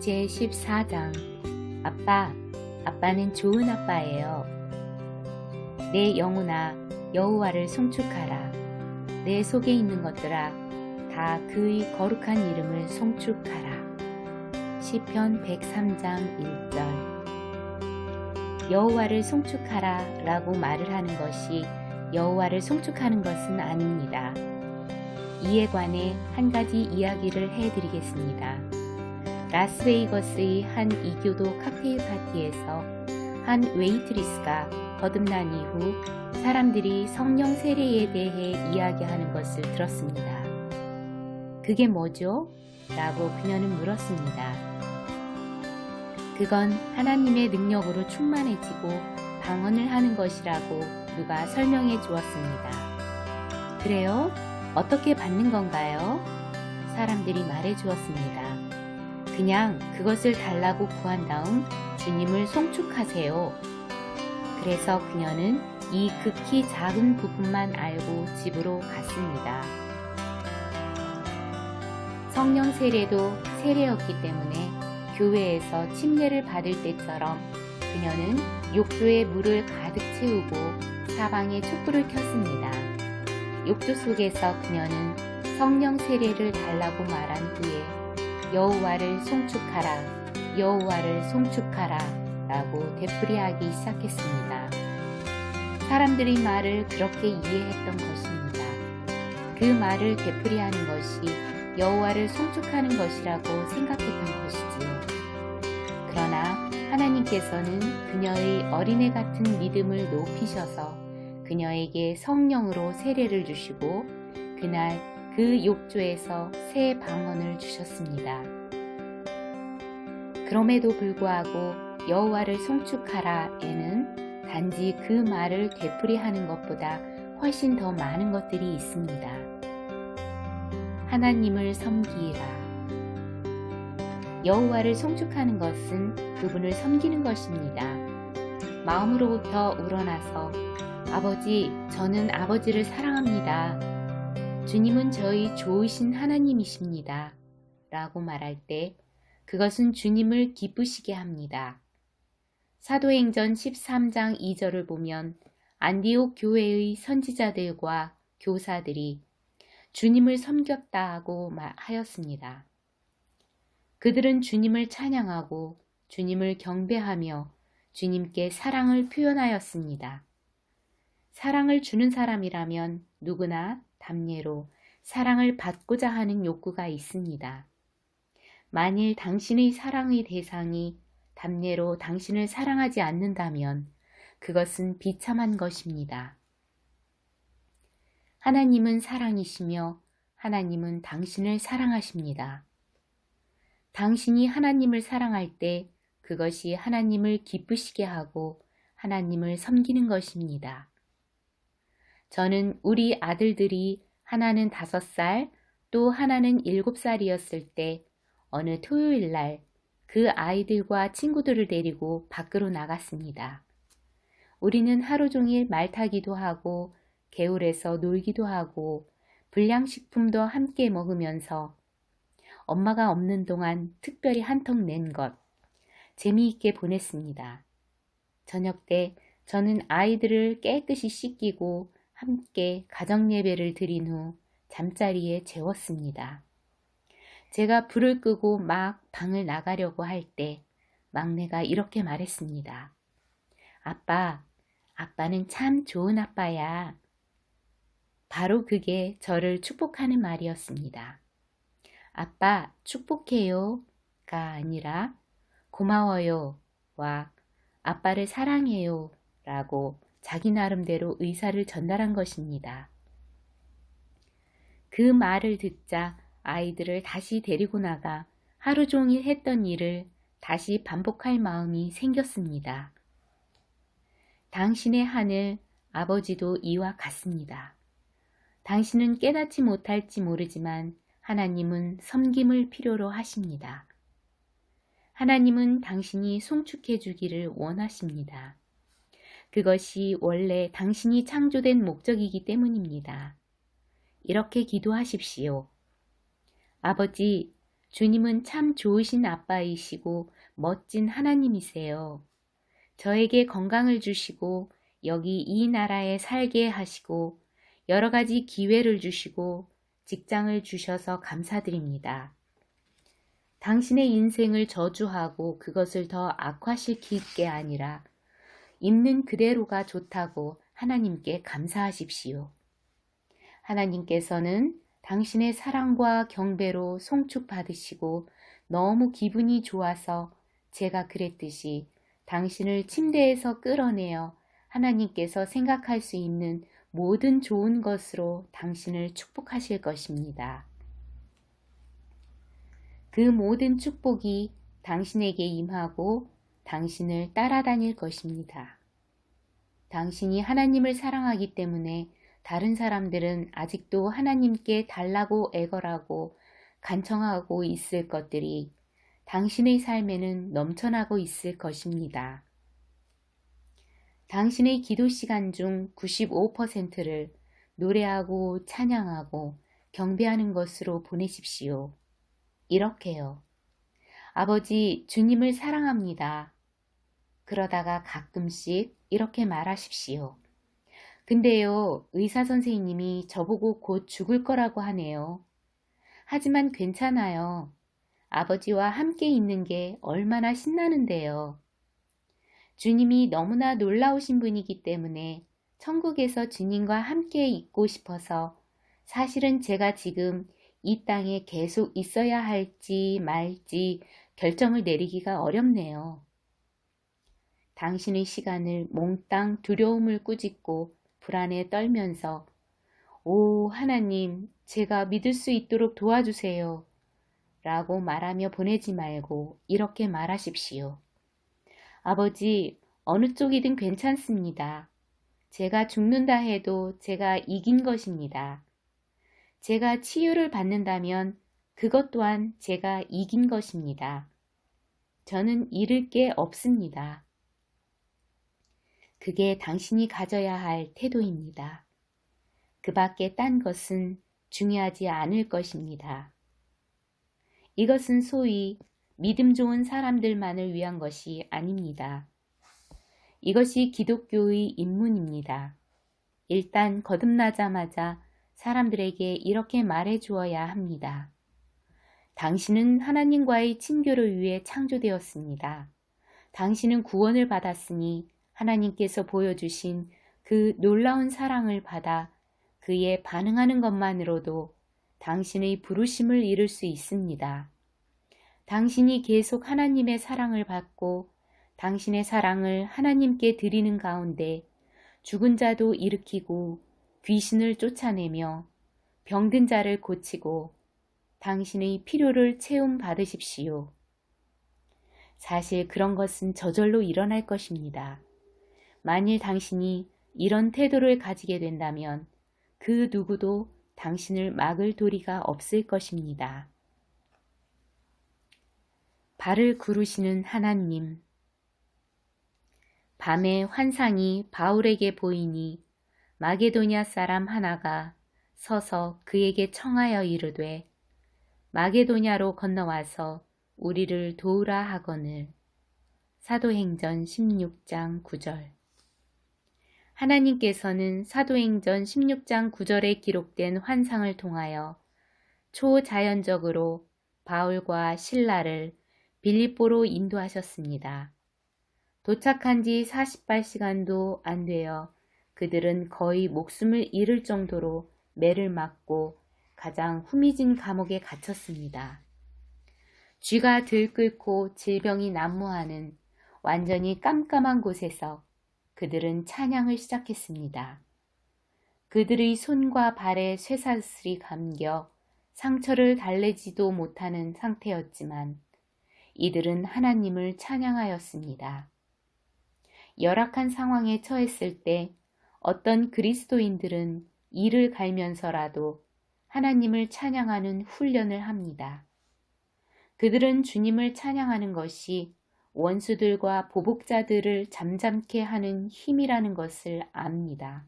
제14장 아빠, 아빠는 좋은 아빠예요. 내 영혼아, 여호와를 송축하라. 내 속에 있는 것들아, 다 그의 거룩한 이름을 송축하라. 시편 103장 1절 여호와를 송축하라 라고 말을 하는 것이 여호와를 송축하는 것은 아닙니다. 이에 관해 한 가지 이야기를 해드리겠습니다. 라스베이거스의 한 이교도 칵테일 파티에서 한 웨이트리스가 거듭난 이후 사람들이 성령 세례에 대해 이야기하는 것을 들었습니다. 그게 뭐죠? 라고 그녀는 물었습니다. 그건 하나님의 능력으로 충만해지고 방언을 하는 것이라고 누가 설명해 주었습니다. 그래요? 어떻게 받는 건가요? 사람들이 말해 주었습니다. 그냥 그것을 달라고 구한 다음 주님을 송축하세요. 그래서 그녀는 이 극히 작은 부분만 알고 집으로 갔습니다. 성령 세례도 세례였기 때문에 교회에서 침례를 받을 때처럼 그녀는 욕조에 물을 가득 채우고 사방에 촛불을 켰습니다. 욕조 속에서 그녀는 성령 세례를 달라고 말한 후에 여호와를 송축하라, 여호와를 송축하라 라고 되풀이하기 시작했습니다. 사람들의 말을 그렇게 이해했던 것입니다. 그 말을 되풀이하는 것이 여호와를 송축하는 것이라고 생각했던 것이지요. 그러나 하나님께서는 그녀의 어린애 같은 믿음을 높이셔서 그녀에게 성령으로 세례를 주시고 그날 그 욕조에서 새 방언을 주셨습니다. 그럼에도 불구하고 여호와를 송축하라에는 단지 그 말을 되풀이하는 것보다 훨씬 더 많은 것들이 있습니다. 하나님을 섬기라. 여호와를 송축하는 것은 그분을 섬기는 것입니다. 마음으로부터 우러나서 아버지, 저는 아버지를 사랑합니다. 주님은 저희 좋으신 하나님이십니다. 라고 말할 때 그것은 주님을 기쁘시게 합니다. 사도행전 13장 2절을 보면 안디옥 교회의 선지자들과 교사들이 주님을 섬겼다 하고 하였습니다. 그들은 주님을 찬양하고 주님을 경배하며 주님께 사랑을 표현하였습니다. 사랑을 주는 사람이라면 누구나 담례로 사랑을 받고자 하는 욕구가 있습니다. 만일 당신의 사랑의 대상이 담례로 당신을 사랑하지 않는다면 그것은 비참한 것입니다. 하나님은 사랑이시며 하나님은 당신을 사랑하십니다. 당신이 하나님을 사랑할 때 그것이 하나님을 기쁘시게 하고 하나님을 섬기는 것입니다. 저는 우리 아들들이 하나는 다섯 살, 또 하나는 일곱 살이었을 때 어느 토요일 날 그 아이들과 친구들을 데리고 밖으로 나갔습니다. 우리는 하루 종일 말 타기도 하고 개울에서 놀기도 하고 불량식품도 함께 먹으면서 엄마가 없는 동안 특별히 한턱 낸 것, 재미있게 보냈습니다. 저녁 때 저는 아이들을 깨끗이 씻기고 함께 가정 예배를 드린 후 잠자리에 재웠습니다. 제가 불을 끄고 막 방을 나가려고 할 때 막내가 이렇게 말했습니다. 아빠, 아빠는 참 좋은 아빠야. 바로 그게 저를 축복하는 말이었습니다. 아빠, 축복해요. 가 아니라 고마워요. 와 아빠를 사랑해요. 라고 자기 나름대로 의사를 전달한 것입니다. 그 말을 듣자 아이들을 다시 데리고 나가 하루 종일 했던 일을 다시 반복할 마음이 생겼습니다. 당신의 하늘 아버지도 이와 같습니다. 당신은 깨닫지 못할지 모르지만 하나님은 섬김을 필요로 하십니다. 하나님은 당신이 송축해 주기를 원하십니다. 그것이 원래 당신이 창조된 목적이기 때문입니다. 이렇게 기도하십시오. 아버지, 주님은 참 좋으신 아빠이시고 멋진 하나님이세요. 저에게 건강을 주시고 여기 이 나라에 살게 하시고 여러 가지 기회를 주시고 직장을 주셔서 감사드립니다. 당신의 인생을 저주하고 그것을 더 악화시킬 게 아니라 있는 그대로가 좋다고 하나님께 감사하십시오. 하나님께서는 당신의 사랑과 경배로 송축받으시고 너무 기분이 좋아서 제가 그랬듯이 당신을 침대에서 끌어내어 하나님께서 생각할 수 있는 모든 좋은 것으로 당신을 축복하실 것입니다. 그 모든 축복이 당신에게 임하고 당신을 따라다닐 것입니다. 당신이 하나님을 사랑하기 때문에 다른 사람들은 아직도 하나님께 달라고 애걸하고 간청하고 있을 것들이 당신의 삶에는 넘쳐나고 있을 것입니다. 당신의 기도 시간 중 95%를 노래하고 찬양하고 경배하는 것으로 보내십시오. 이렇게요. 아버지, 주님을 사랑합니다. 그러다가 가끔씩 이렇게 말하십시오. 근데요, 의사 선생님이 저보고 곧 죽을 거라고 하네요. 하지만 괜찮아요. 아버지와 함께 있는 게 얼마나 신나는데요. 주님이 너무나 놀라우신 분이기 때문에 천국에서 주님과 함께 있고 싶어서 사실은 제가 지금 이 땅에 계속 있어야 할지 말지 결정을 내리기가 어렵네요. 당신의 시간을 몽땅 두려움을 꾸짖고 불안에 떨면서 오 하나님 제가 믿을 수 있도록 도와주세요. 라고 말하며 보내지 말고 이렇게 말하십시오. 아버지, 어느 쪽이든 괜찮습니다. 제가 죽는다 해도 제가 이긴 것입니다. 제가 치유를 받는다면 그것 또한 제가 이긴 것입니다. 저는 잃을 게 없습니다. 그게 당신이 가져야 할 태도입니다. 그 밖에 딴 것은 중요하지 않을 것입니다. 이것은 소위 믿음 좋은 사람들만을 위한 것이 아닙니다. 이것이 기독교의 입문입니다. 일단 거듭나자마자 사람들에게 이렇게 말해 주어야 합니다. 당신은 하나님과의 친교를 위해 창조되었습니다. 당신은 구원을 받았으니 하나님께서 보여주신 그 놀라운 사랑을 받아 그에 반응하는 것만으로도 당신의 부르심을 이룰 수 있습니다. 당신이 계속 하나님의 사랑을 받고 당신의 사랑을 하나님께 드리는 가운데 죽은 자도 일으키고 귀신을 쫓아내며 병든 자를 고치고 당신의 필요를 채움 받으십시오. 사실 그런 것은 저절로 일어날 것입니다. 만일 당신이 이런 태도를 가지게 된다면 그 누구도 당신을 막을 도리가 없을 것입니다. 발을 구르시는 하나님. 밤에 환상이 바울에게 보이니 마게도냐 사람 하나가 서서 그에게 청하여 이르되 마게도냐로 건너와서 우리를 도우라 하거늘 사도행전 16장 9절 하나님께서는 사도행전 16장 9절에 기록된 환상을 통하여 초자연적으로 바울과 신라를 빌립보로 인도하셨습니다. 도착한 지 48시간도 안 되어 그들은 거의 목숨을 잃을 정도로 매를 맞고 가장 후미진 감옥에 갇혔습니다. 쥐가 들끓고 질병이 난무하는 완전히 깜깜한 곳에서 그들은 찬양을 시작했습니다. 그들의 손과 발에 쇠사슬이 감겨 상처를 달래지도 못하는 상태였지만 이들은 하나님을 찬양하였습니다. 열악한 상황에 처했을 때 어떤 그리스도인들은 이를 갈면서라도 하나님을 찬양하는 훈련을 합니다. 그들은 주님을 찬양하는 것이 원수들과 보복자들을 잠잠케 하는 힘이라는 것을 압니다.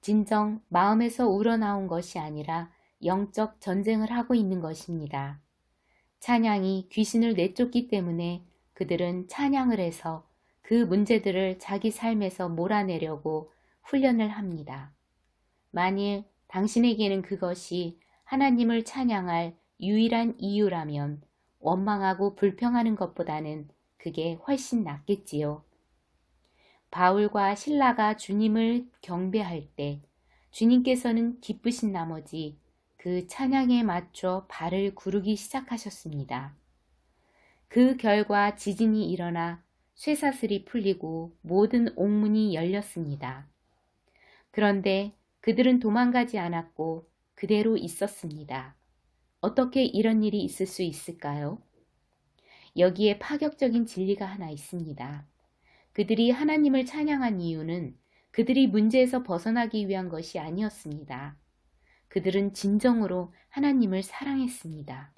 진정 마음에서 우러나온 것이 아니라 영적 전쟁을 하고 있는 것입니다. 찬양이 귀신을 내쫓기 때문에 그들은 찬양을 해서 그 문제들을 자기 삶에서 몰아내려고 훈련을 합니다. 만일 당신에게는 그것이 하나님을 찬양할 유일한 이유라면 원망하고 불평하는 것보다는 그게 훨씬 낫겠지요. 바울과 신라가 주님을 경배할 때 주님께서는 기쁘신 나머지 그 찬양에 맞춰 발을 구르기 시작하셨습니다. 그 결과 지진이 일어나 쇠사슬이 풀리고 모든 옥문이 열렸습니다. 그런데 그들은 도망가지 않았고 그대로 있었습니다. 어떻게 이런 일이 있을 수 있을까요? 여기에 파격적인 진리가 하나 있습니다. 그들이 하나님을 찬양한 이유는 그들이 문제에서 벗어나기 위한 것이 아니었습니다. 그들은 진정으로 하나님을 사랑했습니다.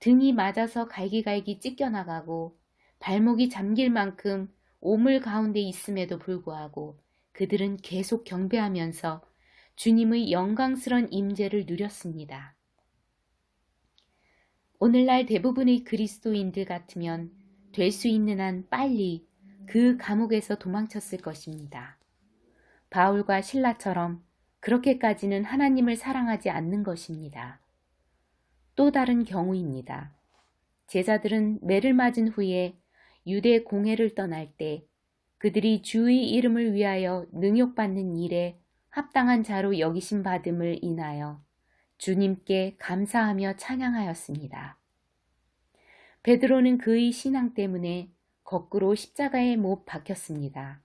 등이 맞아서 갈기갈기 찢겨나가고 발목이 잠길 만큼 오물 가운데 있음에도 불구하고 그들은 계속 경배하면서 주님의 영광스런 임재를 누렸습니다. 오늘날 대부분의 그리스도인들 같으면 될 수 있는 한 빨리 그 감옥에서 도망쳤을 것입니다. 바울과 신라처럼 그렇게까지는 하나님을 사랑하지 않는 것입니다. 또 다른 경우입니다. 제자들은 매를 맞은 후에 유대 공회를 떠날 때 그들이 주의 이름을 위하여 능욕받는 일에 합당한 자로 여기심 받음을 인하여 주님께 감사하며 찬양하였습니다. 베드로는 그의 신앙 때문에 거꾸로 십자가에 못 박혔습니다.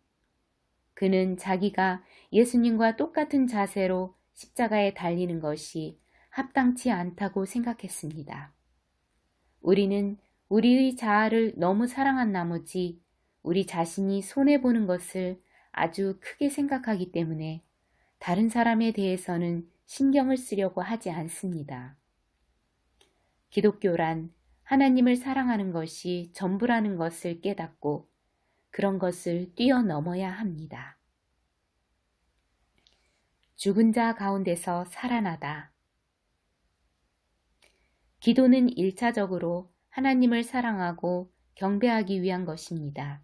그는 자기가 예수님과 똑같은 자세로 십자가에 달리는 것이 합당치 않다고 생각했습니다. 우리는 우리의 자아를 너무 사랑한 나머지 우리 자신이 손해보는 것을 아주 크게 생각하기 때문에 다른 사람에 대해서는 신경을 쓰려고 하지 않습니다. 기독교란 하나님을 사랑하는 것이 전부라는 것을 깨닫고 그런 것을 뛰어넘어야 합니다. 죽은 자 가운데서 살아나다. 기도는 1차적으로 하나님을 사랑하고 경배하기 위한 것입니다.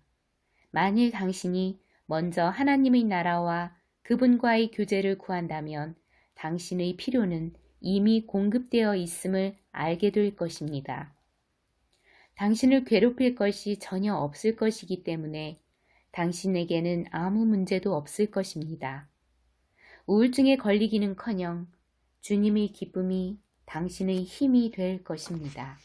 만일 당신이 먼저 하나님의 나라와 그분과의 교제를 구한다면 당신의 필요는 이미 공급되어 있음을 알게 될 것입니다. 당신을 괴롭힐 것이 전혀 없을 것이기 때문에 당신에게는 아무 문제도 없을 것입니다. 우울증에 걸리기는 커녕 주님의 기쁨이 당신의 힘이 될 것입니다.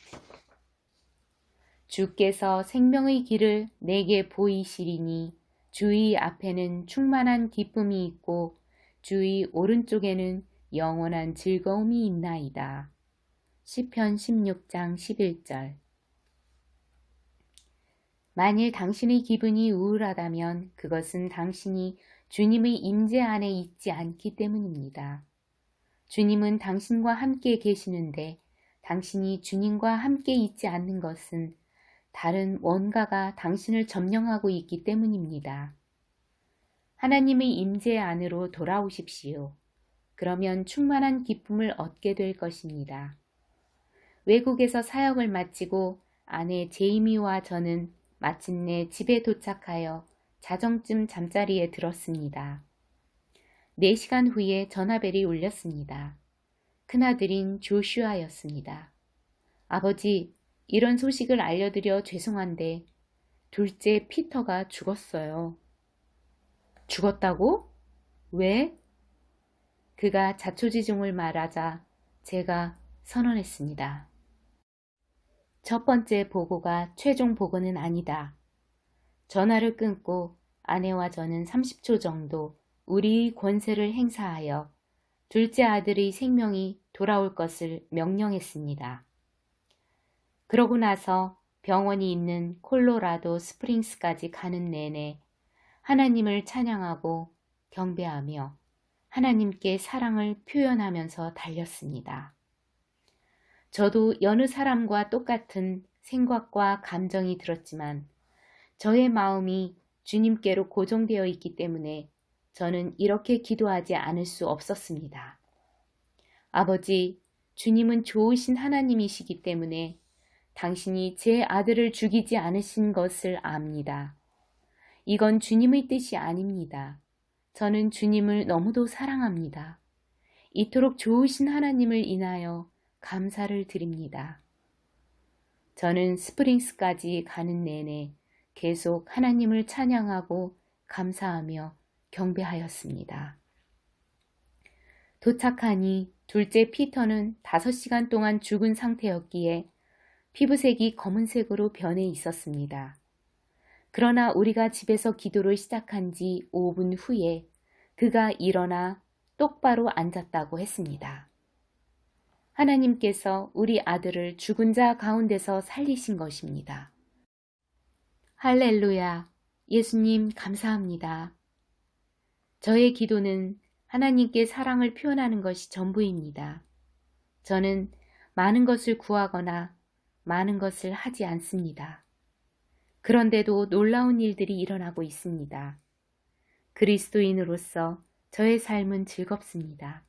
주께서 생명의 길을 내게 보이시리니 주의 앞에는 충만한 기쁨이 있고 주의 오른쪽에는 영원한 즐거움이 있나이다. 시편 16장 11절 만일 당신의 기분이 우울하다면 그것은 당신이 주님의 임재 안에 있지 않기 때문입니다. 주님은 당신과 함께 계시는데 당신이 주님과 함께 있지 않는 것은 다른 뭔가가 당신을 점령하고 있기 때문입니다. 하나님의 임재 안으로 돌아오십시오. 그러면 충만한 기쁨을 얻게 될 것입니다. 외국에서 사역을 마치고 아내 제이미와 저는 마침내 집에 도착하여 자정쯤 잠자리에 들었습니다. 4시간 후에 전화벨이 울렸습니다. 큰아들인 조슈아였습니다. 아버지, 이런 소식을 알려드려 죄송한데 둘째 피터가 죽었어요. 죽었다고? 왜? 그가 자초지종을 말하자 제가 선언했습니다. 첫 번째 보고가 최종 보고는 아니다. 전화를 끊고 아내와 저는 30초 정도 우리의 권세를 행사하여 둘째 아들의 생명이 돌아올 것을 명령했습니다. 그러고 나서 병원이 있는 콜로라도 스프링스까지 가는 내내 하나님을 찬양하고 경배하며 하나님께 사랑을 표현하면서 달렸습니다. 저도 여느 사람과 똑같은 생각과 감정이 들었지만 저의 마음이 주님께로 고정되어 있기 때문에 저는 이렇게 기도하지 않을 수 없었습니다. 아버지, 주님은 좋으신 하나님이시기 때문에 당신이 제 아들을 죽이지 않으신 것을 압니다. 이건 주님의 뜻이 아닙니다. 저는 주님을 너무도 사랑합니다. 이토록 좋으신 하나님을 인하여 감사를 드립니다. 저는 스프링스까지 가는 내내 계속 하나님을 찬양하고 감사하며 경배하였습니다. 도착하니 둘째 피터는 다섯 시간 동안 죽은 상태였기에 피부색이 검은색으로 변해 있었습니다. 그러나 우리가 집에서 기도를 시작한 지 5분 후에 그가 일어나 똑바로 앉았다고 했습니다. 하나님께서 우리 아들을 죽은 자 가운데서 살리신 것입니다. 할렐루야. 예수님 감사합니다. 저의 기도는 하나님께 사랑을 표현하는 것이 전부입니다. 저는 많은 것을 구하거나 많은 것을 하지 않습니다. 그런데도 놀라운 일들이 일어나고 있습니다. 그리스도인으로서 저의 삶은 즐겁습니다.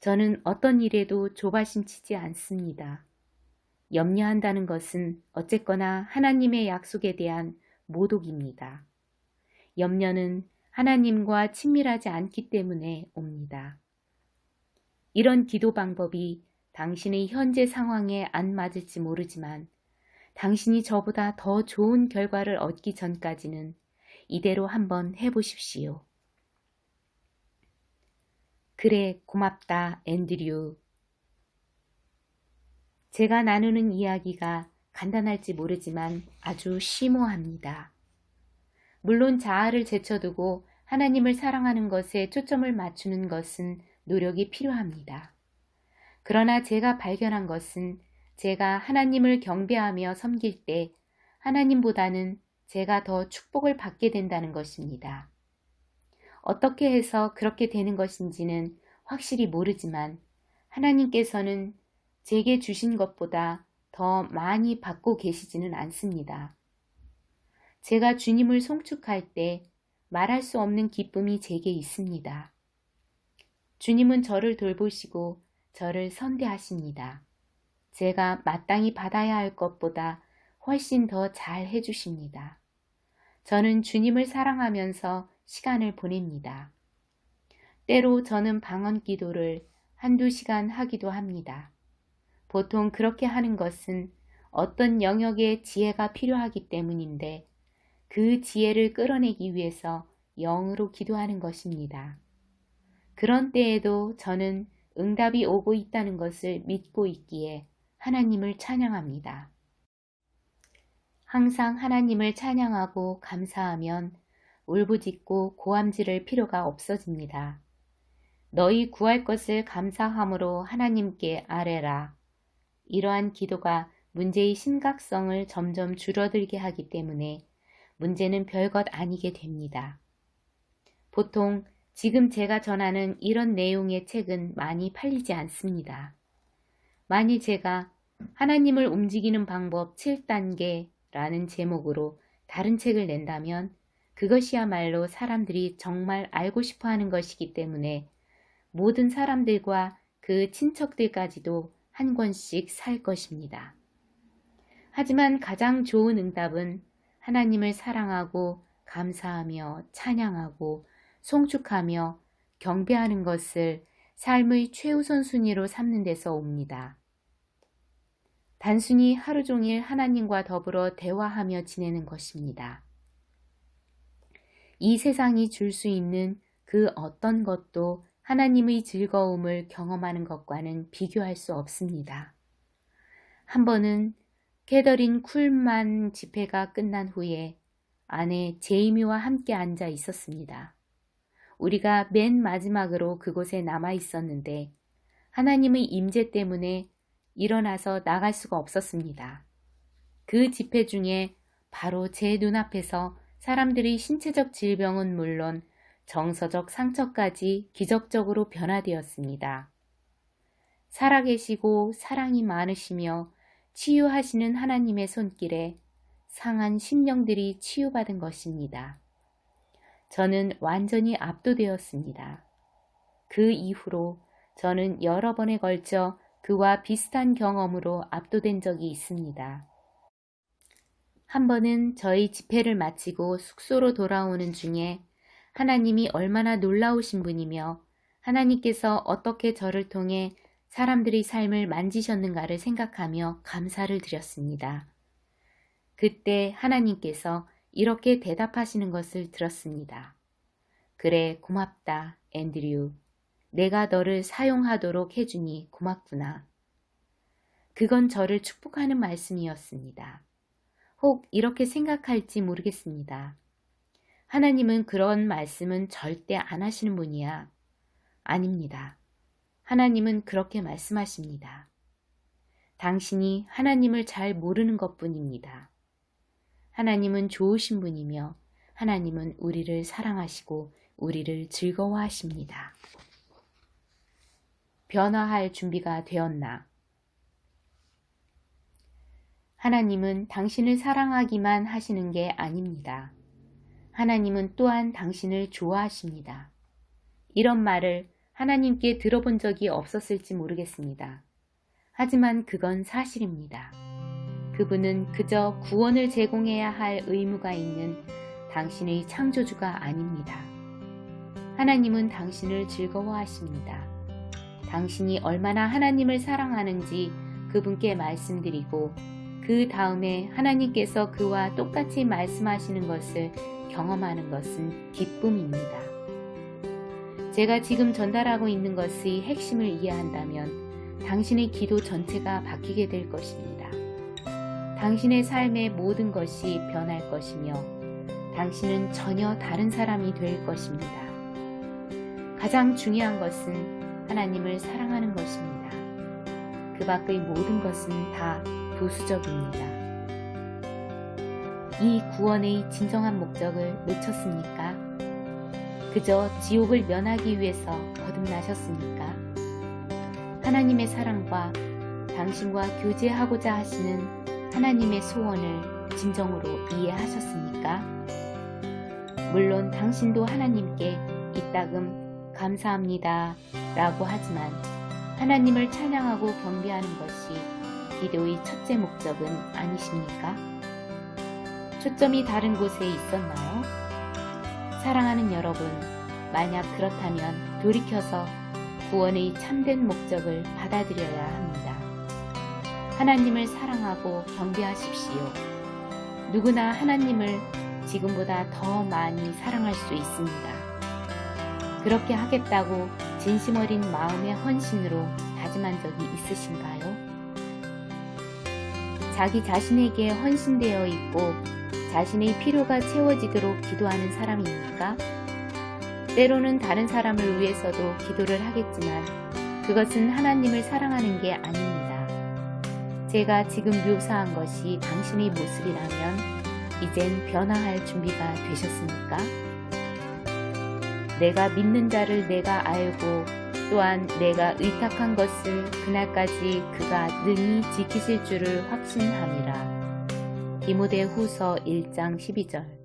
저는 어떤 일에도 조바심 치지 않습니다. 염려한다는 것은 어쨌거나 하나님의 약속에 대한 모독입니다. 염려는 하나님과 친밀하지 않기 때문에 옵니다. 이런 기도 방법이 당신의 현재 상황에 안 맞을지 모르지만 당신이 저보다 더 좋은 결과를 얻기 전까지는 이대로 한번 해보십시오. 그래, 고맙다, 앤드류. 제가 나누는 이야기가 간단할지 모르지만 아주 심오합니다. 물론 자아를 제쳐두고 하나님을 사랑하는 것에 초점을 맞추는 것은 노력이 필요합니다. 그러나 제가 발견한 것은 제가 하나님을 경배하며 섬길 때 하나님보다는 제가 더 축복을 받게 된다는 것입니다. 어떻게 해서 그렇게 되는 것인지는 확실히 모르지만 하나님께서는 제게 주신 것보다 더 많이 받고 계시지는 않습니다. 제가 주님을 송축할 때 말할 수 없는 기쁨이 제게 있습니다. 주님은 저를 돌보시고 저를 선대하십니다. 제가 마땅히 받아야 할 것보다 훨씬 더 잘 해주십니다. 저는 주님을 사랑하면서 시간을 보냅니다. 때로 저는 방언 기도를 한두 시간 하기도 합니다. 보통 그렇게 하는 것은 어떤 영역의 지혜가 필요하기 때문인데 그 지혜를 끌어내기 위해서 영으로 기도하는 것입니다. 그런 때에도 저는 응답이 오고 있다는 것을 믿고 있기에 하나님을 찬양합니다. 항상 하나님을 찬양하고 감사하면 울부짖고 고함지를 필요가 없어집니다. 너희 구할 것을 감사함으로 하나님께 아뢰라. 이러한 기도가 문제의 심각성을 점점 줄어들게 하기 때문에 문제는 별것 아니게 됩니다. 보통 지금 제가 전하는 이런 내용의 책은 많이 팔리지 않습니다. 만일 제가 하나님을 움직이는 방법 7단계라는 제목으로 다른 책을 낸다면 그것이야말로 사람들이 정말 알고 싶어 하는 것이기 때문에 모든 사람들과 그 친척들까지도 한 권씩 살 것입니다. 하지만 가장 좋은 응답은 하나님을 사랑하고 감사하며 찬양하고 송축하며 경배하는 것을 삶의 최우선 순위로 삼는 데서 옵니다. 단순히 하루 종일 하나님과 더불어 대화하며 지내는 것입니다. 이 세상이 줄 수 있는 그 어떤 것도 하나님의 즐거움을 경험하는 것과는 비교할 수 없습니다. 한 번은 캐더린 쿨만 집회가 끝난 후에 아내 제이미와 함께 앉아 있었습니다. 우리가 맨 마지막으로 그곳에 남아 있었는데 하나님의 임재 때문에 일어나서 나갈 수가 없었습니다. 그 집회 중에 바로 제 눈앞에서 사람들의 신체적 질병은 물론 정서적 상처까지 기적적으로 변화되었습니다. 살아계시고 사랑이 많으시며 치유하시는 하나님의 손길에 상한 심령들이 치유받은 것입니다. 저는 완전히 압도되었습니다. 그 이후로 저는 여러 번에 걸쳐 그와 비슷한 경험으로 압도된 적이 있습니다. 한 번은 저희 집회를 마치고 숙소로 돌아오는 중에 하나님이 얼마나 놀라우신 분이며 하나님께서 어떻게 저를 통해 사람들의 삶을 만지셨는가를 생각하며 감사를 드렸습니다. 그때 하나님께서 이렇게 대답하시는 것을 들었습니다. 그래, 고맙다, 앤드류. 내가 너를 사용하도록 해주니 고맙구나. 그건 저를 축복하는 말씀이었습니다. 혹 이렇게 생각할지 모르겠습니다. 하나님은 그런 말씀은 절대 안 하시는 분이야. 아닙니다. 하나님은 그렇게 말씀하십니다. 당신이 하나님을 잘 모르는 것 뿐입니다. 하나님은 좋으신 분이며 하나님은 우리를 사랑하시고 우리를 즐거워하십니다. 변화할 준비가 되었나? 하나님은 당신을 사랑하기만 하시는 게 아닙니다. 하나님은 또한 당신을 좋아하십니다. 이런 말을 하나님께 들어본 적이 없었을지 모르겠습니다. 하지만 그건 사실입니다. 그분은 그저 구원을 제공해야 할 의무가 있는 당신의 창조주가 아닙니다. 하나님은 당신을 즐거워하십니다. 당신이 얼마나 하나님을 사랑하는지 그분께 말씀드리고 그 다음에 하나님께서 그와 똑같이 말씀하시는 것을 경험하는 것은 기쁨입니다. 제가 지금 전달하고 있는 것의 핵심을 이해한다면 당신의 기도 전체가 바뀌게 될 것입니다. 당신의 삶의 모든 것이 변할 것이며 당신은 전혀 다른 사람이 될 것입니다. 가장 중요한 것은 하나님을 사랑하는 것입니다. 그 밖의 모든 것은 다 부수적입니다. 이 구원의 진정한 목적을 놓쳤습니까? 그저 지옥을 면하기 위해서 거듭나셨습니까? 하나님의 사랑과 당신과 교제하고자 하시는 하나님의 소원을 진정으로 이해하셨습니까? 물론 당신도 하나님께 이따금 감사합니다 라고 하지만 하나님을 찬양하고 경배하는 것이 기도의 첫째 목적은 아니십니까? 초점이 다른 곳에 있었나요? 사랑하는 여러분, 만약 그렇다면 돌이켜서 구원의 참된 목적을 받아들여야 합니다. 하나님을 사랑하고 경배하십시오. 누구나 하나님을 지금보다 더 많이 사랑할 수 있습니다. 그렇게 하겠다고 진심 어린 마음의 헌신으로 다짐한 적이 있으신가요? 자기 자신에게 헌신되어 있고 자신의 필요가 채워지도록 기도하는 사람입니까? 때로는 다른 사람을 위해서도 기도를 하겠지만 그것은 하나님을 사랑하는 게 아닙니다. 제가 지금 묘사한 것이 당신의 모습이라면 이젠 변화할 준비가 되셨습니까? 내가 믿는 자를 내가 알고 또한 내가 의탁한 것을 그날까지 그가 능히 지키실 줄을 확신함이라. 디모데 후서 1장 12절